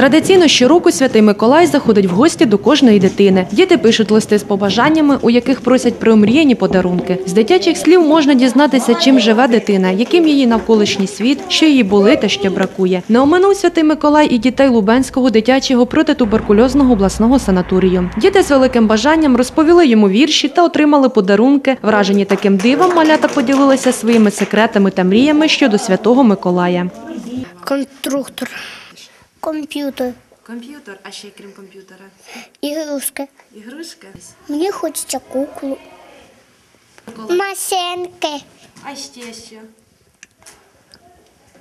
Традиційно щороку святий Миколай заходить в гості до кожної дитини. Діти пишуть листи з побажаннями, у яких просять про омріяні подарунки. З дитячих слів можна дізнатися, чим живе дитина, яким її навколишній світ, що їй болить та що бракує. Не оминув святий Миколай і дітей Лубенського дитячого протитуберкульозного обласного санаторію. Діти з великим бажанням розповіли йому вірші та отримали подарунки. Вражені таким дивом, малята поділилися своїми секретами та мріями щодо святого Миколая. Конструктор. Комп'ютер. Комп'ютер, а ще крім комп'ютера, Ігрушки. ігрушки. Мені хочеться куклу. Машинки. А ще що?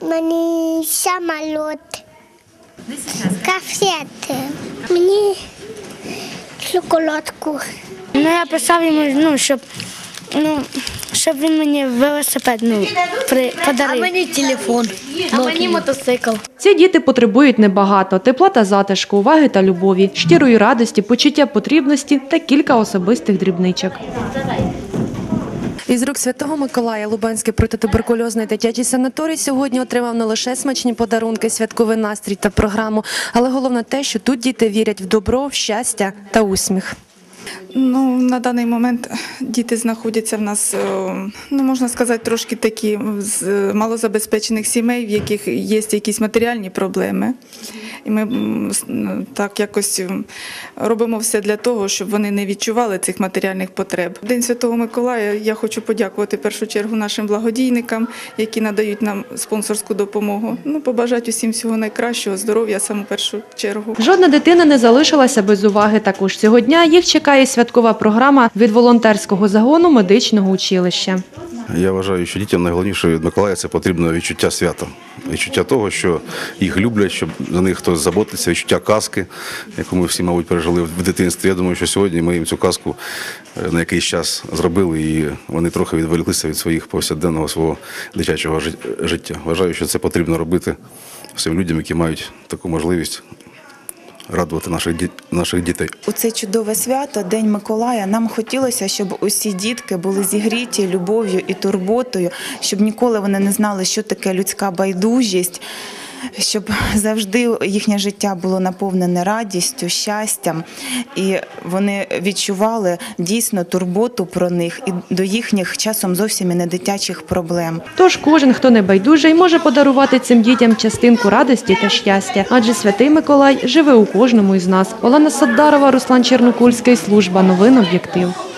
Мені самоліт. Кафети. Мені шоколадку. Ну, я писав йому, ну, щоб, ну, щоб він мені велосипед ну, при, подарив. А мені телефон. А мені мотоцикл. Ці діти потребують небагато тепла та затишку, уваги та любові, щирої радості, почуття потрібності та кілька особистих дрібничок. Із рук святого Миколая Лубенський протитуберкульозний дитячий санаторій сьогодні отримав не лише смачні подарунки, святковий настрій та програму, але головне те, що тут діти вірять в добро, в щастя та усміх. Ну, на даний момент діти знаходяться в нас, е, ну можна сказати, трошки такі з малозабезпечених сімей, в яких є якісь матеріальні проблеми. І ми так якось робимо все для того, щоб вони не відчували цих матеріальних потреб. В День Святого Миколая я хочу подякувати в першу чергу нашим благодійникам, які надають нам спонсорську допомогу. Ну, побажати усім всього найкращого, здоров'я саме першу чергу. Жодна дитина не залишилася без уваги. Також цього дня їх чекає святкова програма від волонтерського загону медичного училища. Я вважаю, що дітям найголовніше від Миколая це потрібно відчуття свята. Відчуття того, що їх люблять, щоб за них хтось заботиться, відчуття казки, яку ми всі, мабуть, пережили в дитинстві. Я думаю, що сьогодні ми їм цю казку е, на якийсь час зробили, і вони трохи відволіклися від своїх повсякденного свого дитячого життя. Вважаю, що це потрібно робити всім людям, які мають таку можливість радувати наших наших дітей. У це чудове свято, День Миколая, нам хотілося, щоб усі дітки були зігріті любов'ю і турботою, щоб ніколи вони не знали, що таке людська байдужість, щоб завжди їхнє життя було наповнене радістю, щастям, і вони відчували дійсно турботу про них і до їхніх часом зовсім і не дитячих проблем. Тож кожен, хто не байдужий, може подарувати цим дітям частинку радості та щастя, адже святий Миколай живе у кожному із нас. Олена Саддарова, Руслан Чернокульський, служба новин об'єктив.